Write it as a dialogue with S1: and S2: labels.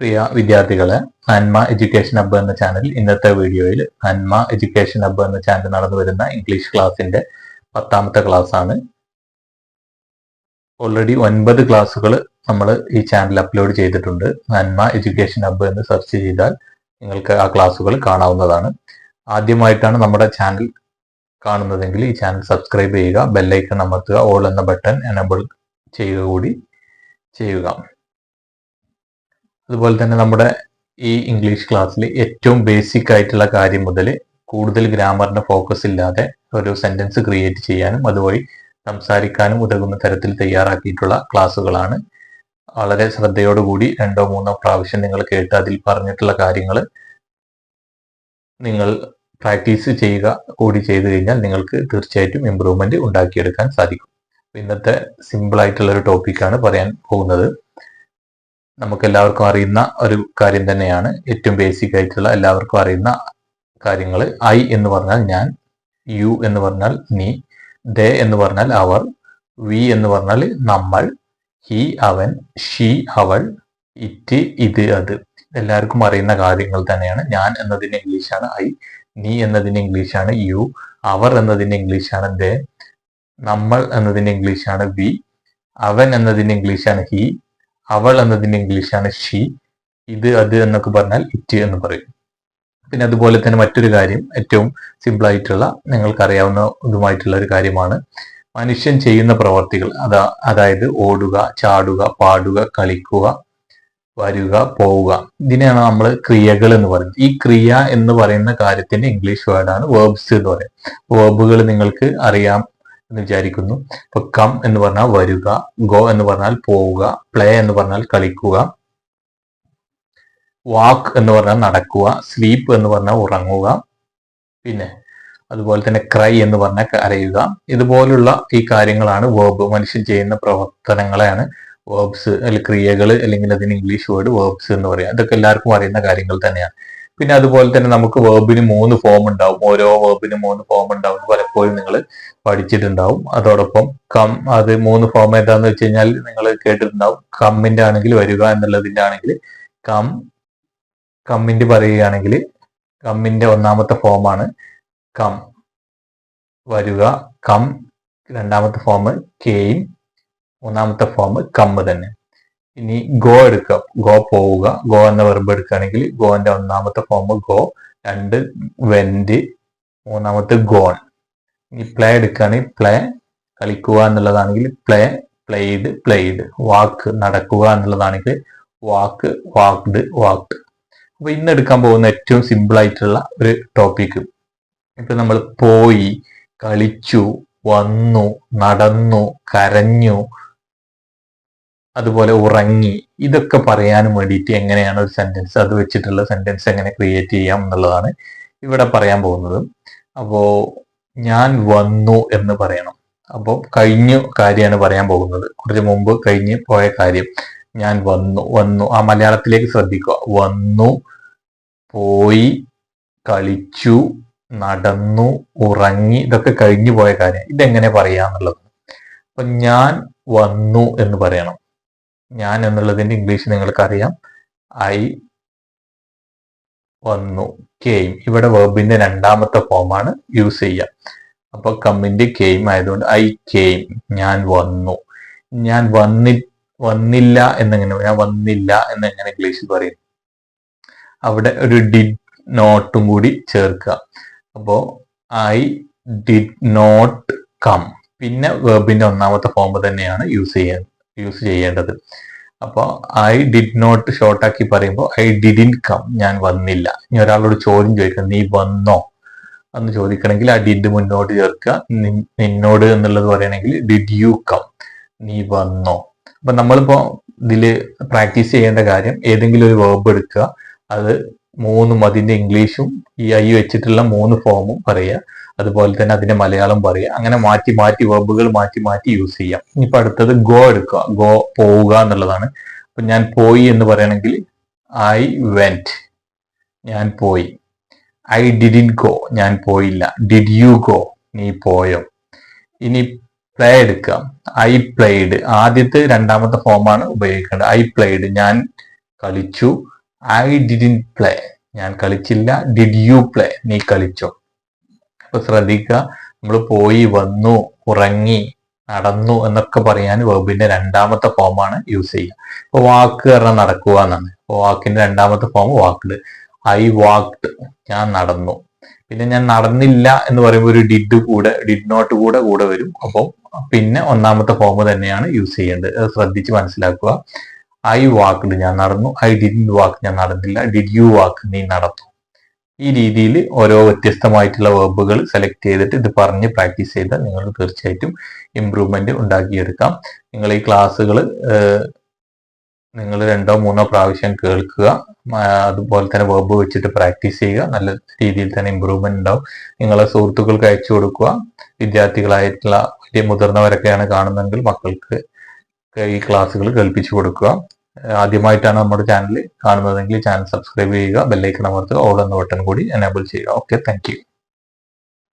S1: പ്രിയ വിദ്യാർത്ഥികളെ നന്മ education hub എന്ന ചാനൽ ഇന്നത്തെ വീഡിയോയിൽ നന്മ എഡ്യൂക്കേഷൻ ഹബ്ബ് എന്ന ചാനൽ നടന്നു വരുന്ന ഇംഗ്ലീഷ് ക്ലാസിന്റെ പത്താമത്തെ ക്ലാസ് ആണ്. ഓൾറെഡി ഒൻപത് ക്ലാസ്സുകൾ നമ്മൾ ഈ ചാനൽ അപ്ലോഡ് ചെയ്തിട്ടുണ്ട്. നന്മ എഡ്യൂക്കേഷൻ ഹബ്ബ് എന്ന് സെർച്ച് ചെയ്താൽ നിങ്ങൾക്ക് ആ ക്ലാസ്സുകൾ കാണാവുന്നതാണ്. ആദ്യമായിട്ടാണ് നമ്മുടെ ചാനൽ കാണുന്നതെങ്കിൽ ഈ ചാനൽ സബ്സ്ക്രൈബ് ചെയ്യുക ബെല്ലൈക്കൺ അമർത്തുക ഓൾ എന്ന ബട്ടൺ എനബിൾ ചെയ്യുക കൂടി ചെയ്യുക. അതുപോലെ തന്നെ നമ്മുടെ ഈ ഇംഗ്ലീഷ് ക്ലാസ്സിൽ ഏറ്റവും ബേസിക് ആയിട്ടുള്ള കാര്യം മുതൽ കൂടുതൽ ഗ്രാമറിന്റെ ഫോക്കസ് ഇല്ലാതെ ഒരു സെന്റൻസ് ക്രിയേറ്റ് ചെയ്യാനും അതുവഴി സംസാരിക്കാനും ഉതകുന്ന തരത്തിൽ തയ്യാറാക്കിയിട്ടുള്ള ക്ലാസ്സുകളാണ് വളരെ ശ്രദ്ധയോടുകൂടി രണ്ടോ മൂന്നോ പ്രാവശ്യം നിങ്ങൾ കേട്ട് അതിൽ പറഞ്ഞിട്ടുള്ള കാര്യങ്ങൾ നിങ്ങൾ പ്രാക്ടീസ് ചെയ്യുക കൂടി ചെയ്തു കഴിഞ്ഞാൽ നിങ്ങൾക്ക് തീർച്ചയായിട്ടും ഇമ്പ്രൂവ്മെന്റ് ഉണ്ടാക്കിയെടുക്കാൻ സാധിക്കും. ഇന്നത്തെ സിമ്പിൾ ആയിട്ടുള്ള ഒരു ടോപ്പിക്കാണ് പറയാൻ പോകുന്നത്. നമുക്ക് എല്ലാവർക്കും അറിയുന്ന ഒരു കാര്യം തന്നെയാണ്. ഏറ്റവും ബേസിക് ആയിട്ടുള്ള എല്ലാവർക്കും അറിയുന്ന കാര്യങ്ങൾ ഐ എന്ന് പറഞ്ഞാൽ ഞാൻ യു എന്ന് പറഞ്ഞാൽ നീ ദേ എന്ന് പറഞ്ഞാൽ അവർ വി എന്ന് പറഞ്ഞാൽ നമ്മൾ ഹി അവൻ ഷീ അവൾ ഇറ്റ് ഇത് അത്. എല്ലാവർക്കും അറിയുന്ന കാര്യങ്ങൾ തന്നെയാണ്. ഞാൻ എന്നതിന് ഇംഗ്ലീഷാണ് ഐ നീ എന്നതിന് ഇംഗ്ലീഷാണ് യു അവർ എന്നതിന് ഇംഗ്ലീഷാണ് ദേ നമ്മൾ എന്നതിന് ഇംഗ്ലീഷാണ് വി അവൻ എന്നതിന് ഇംഗ്ലീഷാണ് ഹി അവൾ എന്നതിന് ഇംഗ്ലീഷാണ് ഷീ ഇത് അത് എന്നൊക്കെ പറഞ്ഞാൽ ഇറ്റ് എന്ന് പറയും. പിന്നെ അതുപോലെ തന്നെ മറ്റൊരു കാര്യം ഏറ്റവും സിമ്പിൾ ആയിട്ടുള്ള നിങ്ങൾക്ക് അറിയാവുന്ന ഇതുമായിട്ടുള്ള ഒരു കാര്യമാണ്. മനുഷ്യൻ ചെയ്യുന്ന പ്രവർത്തികൾ അതാ അതായത് ഓടുക ചാടുക പാടുക കളിക്കുക വരുക പോവുക. ഇതിനെയാണ് നമ്മൾ ക്രിയകൾ എന്ന് പറയുന്നത്. ഈ ക്രിയ എന്ന് പറയുന്ന കാര്യത്തിന്റെ ഇംഗ്ലീഷ് വേർഡാണ് വേർബ്സ് എന്ന് പറയുന്നത്. വേർബുകൾ നിങ്ങൾക്ക് അറിയാം എന്ന് വിചാരിക്കുന്നു. ഇപ്പൊ കം എന്ന് പറഞ്ഞാൽ വരിക ഗോ എന്ന് പറഞ്ഞാൽ പോവുക പ്ലേ എന്ന് പറഞ്ഞാൽ കളിക്കുക വാക്ക് എന്ന് പറഞ്ഞാൽ നടക്കുക സ്ലീപ്പ് എന്ന് പറഞ്ഞാൽ ഉറങ്ങുക പിന്നെ അതുപോലെ തന്നെ ക്രൈ എന്ന് പറഞ്ഞാൽ കരയുക. ഇതുപോലുള്ള ഈ കാര്യങ്ങളാണ് വേർബ് മനുഷ്യൻ ചെയ്യുന്ന പ്രവർത്തനങ്ങളെയാണ് വേർബ്സ് അല്ലെങ്കിൽ ക്രിയകൾ അല്ലെങ്കിൽ അതിന് ഇംഗ്ലീഷ് വേർഡ് വേർബ്സ് എന്ന് പറയുക ഇതൊക്കെ എല്ലാവർക്കും അറിയുന്ന കാര്യങ്ങൾ തന്നെയാണ്. പിന്നെ അതുപോലെ തന്നെ നമുക്ക് വേർബിന് മൂന്ന് ഫോം ഉണ്ടാവും. ഓരോ വേർബിന് മൂന്ന് ഫോം ഉണ്ടാവും. പലപ്പോഴും നിങ്ങൾ പഠിച്ചിട്ടുണ്ടാവും. അതോടൊപ്പം കം അത് മൂന്ന് ഫോം ഏതാന്ന് വെച്ച് കഴിഞ്ഞാൽ നിങ്ങൾ കേട്ടിട്ടുണ്ടാവും. കമ്മിന്റെ ആണെങ്കിൽ വരിക എന്നുള്ളതിന്റെ ആണെങ്കിൽ കം കമ്മിന്റെ പറയുകയാണെങ്കിൽ കമ്മിന്റെ ഒന്നാമത്തെ ഫോമാണ് കം. വരുക കം രണ്ടാമത്തെ ഫോം കെയിൻ മൂന്നാമത്തെ ഫോം കമ്മ് തന്നെ. ഇനി ഗോ എടുക്കാം. ഗോ പോവുക. ഗോ എന്ന വെർബ് എടുക്കുകയാണെങ്കിൽ ഗോന്റെ ഒന്നാമത്തെ ഫോം ഗോ രണ്ട് വെന്റ് മൂന്നാമത്തെ ഗോൺ. ഇനി പ്ലേ എടുക്കുകയാണെങ്കിൽ പ്ലേ കളിക്കുക എന്നുള്ളതാണെങ്കിൽ പ്ലേ പ്ലേഡ് പ്ലേഡ് വാക്ക് നടക്കുക എന്നുള്ളതാണെങ്കിൽ വാക്ക് വാക്ഡ് വാക്ക് അപ്പൊ ഇന്ന് എടുക്കാൻ പോകുന്ന ഏറ്റവും സിമ്പിൾ ആയിട്ടുള്ള ഒരു ടോപ്പിക് ഇപ്പൊ നമ്മൾ പോയി കളിച്ചു വന്നു നടന്നു കരഞ്ഞു അതുപോലെ ഉറങ്ങി. ഇതൊക്കെ പറയാനും വേണ്ടിയിട്ട് എങ്ങനെയാണ് ഒരു സെന്റൻസ് അത് വെച്ചിട്ടുള്ള സെന്റൻസ് എങ്ങനെ ക്രിയേറ്റ് ചെയ്യാം എന്നുള്ളതാണ് ഇവിടെ പറയാൻ പോകുന്നത്. അപ്പോൾ ഞാൻ വന്നു എന്ന് പറയണം. അപ്പോൾ കഴിഞ്ഞ കാര്യമാണ് പറയാൻ പോകുന്നത്. കുറച്ച് മുമ്പ് കഴിഞ്ഞ് പോയ കാര്യം. ഞാൻ വന്നു വന്നു. ആ മലയാളത്തിലേക്ക് ശ്രദ്ധിക്കുക. വന്നു പോയി കളിച്ചു നടന്നു ഉറങ്ങി ഇതൊക്കെ കഴിഞ്ഞു പോയ കാര്യം. ഇതെങ്ങനെ പറയാന്നുള്ളത്. അപ്പൊ ഞാൻ വന്നു എന്ന് പറയണം. ഞാൻ എന്നുള്ളതിന്റെ ഇംഗ്ലീഷ് നിങ്ങൾക്കറിയാം. ഐ വന്നു. കെയിം ഇവിടെ വെർബിന്റെ രണ്ടാമത്തെ ഫോമാണ് യൂസ് ചെയ്യുക അപ്പൊ കമ്മിന്റെ കെയിം ആയതുകൊണ്ട് ഐ കെയിം ഞാൻ വന്നു. ഞാൻ വന്നി വന്നില്ല എന്നെങ്ങനെ ഞാൻ വന്നില്ല എന്നെങ്ങനെ ഇംഗ്ലീഷിൽ പറയും. അവിടെ ഒരു ഡിഡ് നോട്ടും കൂടി ചേർക്കുക. അപ്പോ ഐ ഡിഡ് നോട്ട് കം പിന്നെ വെർബിന്റെ ഒന്നാമത്തെ ഫോം തന്നെയാണ് യൂസ് ചെയ്യാൻ യൂസ് ചെയ്യേണ്ടത്. അപ്പോൾ ഐ ഡിഡ് നോട്ട് ഷോർട്ടാക്കി പറയുമ്പോൾ ഐ ഡിഡിൻ കം ഞാൻ വന്നില്ല. ഇനി ഒരാളോട് ചോദ്യം ചോദിക്കണം നീ വന്നോ? എന്ന് ചോദിക്കണമെങ്കിൽ ആ ഡിഡ് മുന്നോട്ട് ചേർക്കുക. നിന്നോട് എന്നുള്ളത് പറയണമെങ്കിൽ ഡിഡ് യു കം നീ വന്നോ? അപ്പൊ നമ്മളിപ്പോ ഇതിൽ പ്രാക്ടീസ് ചെയ്യേണ്ട കാര്യം ഏതെങ്കിലും ഒരു വേർബ് എടുക്കുക. അത് മൂന്നും അതിന്റെ ഇംഗ്ലീഷും ഈ ഐ വെച്ചിട്ടുള്ള മൂന്ന് ഫോമും പറയുക. അതുപോലെ തന്നെ അതിന്റെ മലയാളം പറയുക. അങ്ങനെ മാറ്റി മാറ്റി വെബുകൾ മാറ്റി മാറ്റി യൂസ് ചെയ്യാം. ഇനിയിപ്പോ അടുത്തത് ഗോ എടുക്കുക. ഗോ പോവുക എന്നുള്ളതാണ്. അപ്പൊ ഞാൻ പോയി എന്ന് പറയണമെങ്കിൽ ഐ വെന്റ് ഞാൻ പോയി. I didn't go. ഞാൻ പോയില്ല. Did you go? നീ പോയോ? ഇനി പ്ലേ എടുക്കാം ഐ പ്ലേഡ്. ആദ്യത്തെ രണ്ടാമത്തെ ഫോമാണ് ഉപയോഗിക്കേണ്ടത്. I played. ഞാൻ കളിച്ചു. ഐ ഡിഡിൻ പ്ലേ ഞാൻ കളിച്ചില്ല. ഡിഡ് യു പ്ലേ നീ കളിച്ചോ. അപ്പൊ ശ്രദ്ധിക്കുക നമ്മൾ പോയി വന്നു ഉറങ്ങി നടന്നു എന്നൊക്കെ പറയാൻ വെർബിന്റെ രണ്ടാമത്തെ ഫോമാണ് യൂസ് ചെയ്യുക. ഇപ്പൊ വാക്ക് കാരണം നടക്കുക എന്നാണ്. ഇപ്പൊ വാക്കിന്റെ രണ്ടാമത്തെ ഫോം വാക്ക്ഡ് ഐ വാക്ക്ഡ് ഞാൻ നടന്നു. പിന്നെ ഞാൻ നടന്നില്ല എന്ന് പറയുമ്പോൾ ഒരു ഡിഡ് കൂടെ ഡിഡ് നോട്ട് കൂടെ കൂടെ വരും. അപ്പോൾ പിന്നെ ഒന്നാമത്തെ ഫോം തന്നെയാണ് യൂസ് ചെയ്യേണ്ടത്. ശ്രദ്ധിച്ച് മനസ്സിലാക്കുക. ഐ വാക്ക്ഡ് ഞാൻ നടന്നു. ഐ ഡിഡ് വാക്ക് ഞാൻ നടന്നില്ല. ഡിഡ് യു വാക്ക് നീ നടന്നു. ഈ രീതിയിൽ ഓരോ വ്യത്യസ്തമായിട്ടുള്ള വെർബുകൾ സെലക്ട് ചെയ്തിട്ട് ഇത് പറഞ്ഞ് പ്രാക്ടീസ് ചെയ്താൽ നിങ്ങൾക്ക് തീർച്ചയായിട്ടും ഇമ്പ്രൂവ്മെന്റ് ഉണ്ടാക്കിയെടുക്കാം. നിങ്ങൾ ഈ ക്ലാസ്സുകൾ നിങ്ങൾ രണ്ടോ മൂന്നോ പ്രാവശ്യം കേൾക്കുക. അതുപോലെ തന്നെ വെർബ് വെച്ചിട്ട് പ്രാക്ടീസ് ചെയ്യുക. നല്ല രീതിയിൽ തന്നെ ഇമ്പ്രൂവ്മെന്റ് ഉണ്ടാവും. നിങ്ങളെ സുഹൃത്തുക്കൾക്ക് അയച്ചു കൊടുക്കുക. വിദ്യാർത്ഥികളായിട്ടുള്ള വലിയ മുതിർന്നവരൊക്കെയാണ് കാണുന്നതെങ്കിൽ മക്കൾക്ക് ഈ ക്ലാസ്സുകൾ കേൾപ്പിച്ചു കൊടുക്കുക. ആദ്യമായിട്ടാണ് നമ്മുടെ ചാനൽ കാണുന്നതെങ്കിൽ ചാനൽ സബ്സ്ക്രൈബ് ചെയ്യുക ബെല്ലൈക്കൺ അമർത്തുക ഓൾ എന്ന ബട്ടൺ കൂടി എനേബിൾ ചെയ്യുക. Okay thank